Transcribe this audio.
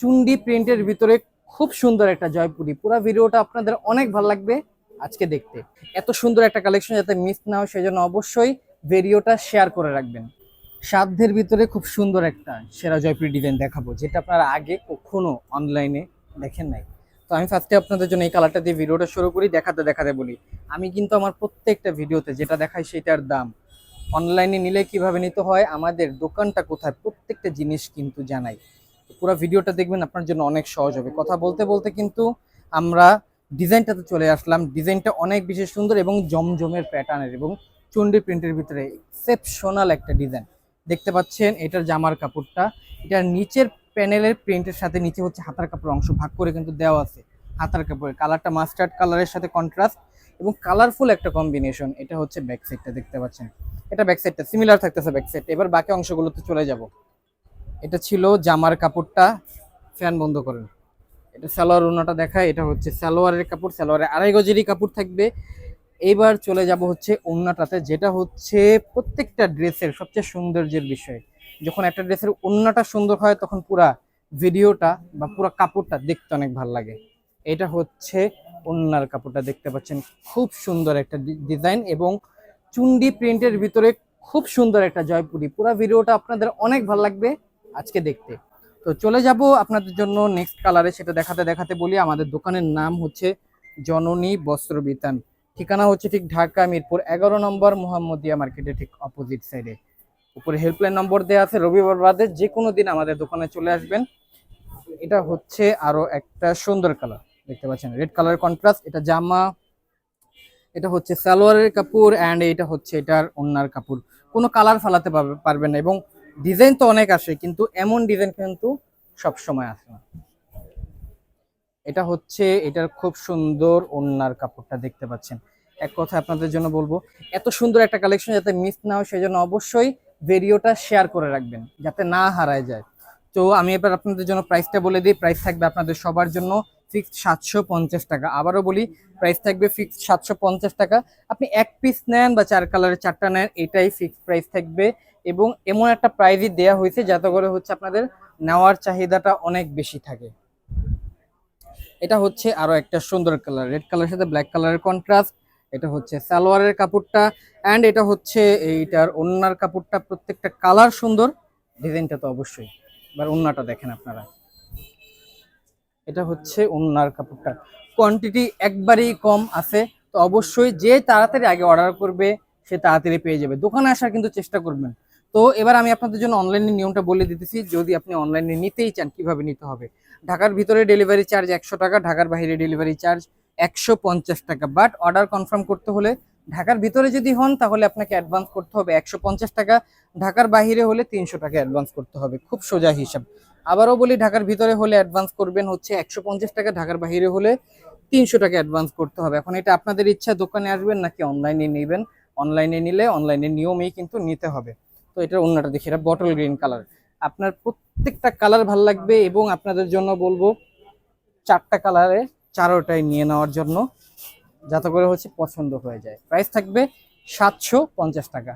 চুন্ডি প্রিন্টের ভিতরে খুব সুন্দর একটা জয়পুরি। পুরো ভিডিওটা আপনাদের অনেক ভালো লাগবে আজকে দেখতে। এত সুন্দর একটা কালেকশন যাতে মিস না হয়, সেজন্য অবশ্যই ভিডিওটা শেয়ার করে রাখবেন। সাধ্যের ভিতরে খুব সুন্দর একটা সেরা জয়পুরি ডিজাইন দেখাবো, যেটা আপনারা আগে কখনো অনলাইনে দেখেন নাই। তো আমি ফার্স্টে আপনাদের জন্য এই কালারটা দিয়ে ভিডিওটা শুরু করি, দেখাতে দেখাতে বলি। আমি কিন্তু আমার প্রত্যেকটা ভিডিওতে যেটা দেখাই সেটার দাম। অনলাইনে নিলে কীভাবে নিতে হয়, আমাদের দোকানটা কোথায়, প্রত্যেকটা জিনিস কিন্তু জানাই। পুরো ভিডিওটা দেখবেন, আপনার জন্য অনেক সহজ হবে। কথা বলতে বলতে কিন্তু আমরা ডিজাইনটাতে চলে আসলাম। ডিজাইনটা অনেক বেশি সুন্দর এবং জমজমের প্যাটার্নের এবং চন্ডি প্রিন্টের ভিতরে এক্সেপশনাল একটা ডিজাইন। দেখতে পাচ্ছেন, এটার জামার কাপড়টা। এটার নিচের প্যানেলের প্রিন্টের সাথে নিচে হচ্ছে হাতার কাপড় অংশ। ভাগ করে কিন্তু দেওয়া আছে হাতার কাপড়ের। কালারটা মাস্টার্ড কালারের সাথে কন্ট্রাস্ট এবং কালারফুল একটা কম্বিনেশন এটা হচ্ছে ব্যাক সাইডটা দেখতে পাচ্ছেন। এটা ব্যাক সাইডটা সিমিলার থাকতেছে ব্যাক সাইড এবার বাকি অংশগুলোতে চলে যাব। এটা ছিল জামার কাপড়টা ফ্যান বন্ধ করেন। এটা সালোয়ার ওনাটা দেখায়, এটা হচ্ছে সালোয়ারের কাপড় সালোয়ারের আড়াই গজেরই কাপড় থাকবে। এইবার চলে যাব হচ্ছে ওন্নাটাতে যেটা হচ্ছে প্রত্যেকটা ড্রেসের সবচেয়ে সৌন্দর্যের বিষয়। যখন একটা ড্রেসের ওন্নাটা সুন্দর হয়, তখন পুরা ভিডিওটা বা পুরো কাপড়টা দেখতে অনেক ভালো লাগে। এটা হচ্ছে ওন্নার কাপড়টা দেখতে পাচ্ছেন, খুব সুন্দর একটা ডিজাইন এবং চুন্ডি প্রিন্টের ভিতরে খুব সুন্দর একটা জয়পুরি। পুরো ভিডিওটা আপনাদের অনেক ভালো লাগবে। আজকে দেখতে। তো চলে যাব আপনাদের জন্য নেক্সট কালারে সেটা দেখাতে দেখাতে বলি। আমাদের দোকানের নাম হচ্ছে জননী বস্ত্র বিতান ঠিকানা হচ্ছে ঠিক ঢাকা মিরপুর এগারো নম্বর মোহাম্মদিয়া মার্কেটের ঠিক অপোজিট সাইডে উপরে হেল্পলাইন নম্বর দেওয়া আছে। রবিবার বাদে যে কোনো দিন আমাদের দোকানে চলে আসবেন। এটা হচ্ছে আরও একটা সুন্দর কালার দেখতে পাচ্ছেন রেড কালার কন্ট্রাস্ট এটা জামা, এটা হচ্ছে সালোয়ারের কাপড় অ্যান্ড এটা হচ্ছে এটার ওন্নার কাপড়। কোনো কালার ফালাতে পারবে- পারবেন না। এবং ডিজাইন তো অনেক আসে কিন্তু এমন ডিজাইন কিন্তু সব সময় আসে না। এটা হচ্ছে, এটার খুব সুন্দর ওন্নার কাপড়টা দেখতে পাচ্ছেন। এক কথা আপনাদের জন্য বলব, এত সুন্দর একটা কালেকশন যাতে মিস না হয়, সেজন্য অবশ্যই ভিডিওটা শেয়ার করে রাখবেন, যাতে না হারায় যায়। তো আমি এবার আপনাদের জন্য প্রাইসটা বলে দিই প্রাইস থাকবে আপনাদের সবার জন্য ফিক্সড সাতশো পঞ্চাশ টাকা। আবারও বলি প্রাইস থাকবে ফিক্সড সাতশো পঞ্চাশ টাকা। আপনি এক পিস নেন বা চার কালারের চারটা নেন, এটাই ফিক্সড প্রাইস থাকবে। এবং এমন একটা প্রাইজই দেওয়া হয়েছে যাতে করে হচ্ছে আপনাদের নেওয়ার চাহিদাটা অনেক বেশি থাকে। এটা হচ্ছে আরও একটা সুন্দর কালার রেড কালারের সাথে ব্ল্যাক কালারের কন্ট্রাস্ট এটা হচ্ছে সালোয়ারের কাপড়টা অ্যান্ড এটা হচ্ছে এইটার ওন্নার কাপড়টা, প্রত্যেকটা কালার সুন্দর, ডিজাইনটা তো অবশ্যই। এবার ওন্নাটা দেখেন আপনারা। এটা হচ্ছে ওন্নার কাপড়টা। কোয়ান্টিটি একবারেই কম আছে, তো অবশ্যই যে তাড়াতাড়ি আগে অর্ডার করবে, সে তাড়াতাড়ি পেয়ে যাবে। দোকানে আসার কিন্তু চেষ্টা করবেন। তো এবার আমি আপনাদের জন্য অনলাইনে নিয়মটা বলে দিতেছি, যদি আপনি অনলাইনে নিতেই চান কীভাবে নিতে হবে। ঢাকার ভিতরে ডেলিভারি চার্জ একশো টাকা, ঢাকার বাইরে ডেলিভারি চার্জ একশো পঞ্চাশ টাকা। বাট অর্ডার কনফার্ম করতে হলে ঢাকার ভিতরে যদি হন, তাহলে আপনাকে অ্যাডভান্স করতে হবে একশো পঞ্চাশ টাকা, ঢাকার বাইরে হলে তিনশো টাকা অ্যাডভান্স করতে হবে। খুব সোজা হিসাব। আবারও বলি, ঢাকার ভিতরে হলে অ্যাডভান্স করবেন হচ্ছে একশো পঞ্চাশ টাকা, ঢাকার বাইরে হলে তিনশো টাকা অ্যাডভান্স করতে হবে। এখন এটা আপনাদের ইচ্ছা, দোকানে আসবেন নাকি অনলাইনে নেবেন? অনলাইনে নিলে অনলাইনে নিয়মেই কিন্তু নিতে হবে। তো এটার অন্যটা দেখি, এটা বটল গ্রিন কালার আপনার প্রত্যেকটা কালার ভালো লাগবে এবং আপনাদের জন্য বলব, চারটা কালারে চারোটাই নিয়ে নেওয়ার জন্য, যাতে করে হচ্ছে পছন্দ হয়ে যায়। প্রাইস থাকবে সাতশো পঞ্চাশ টাকা।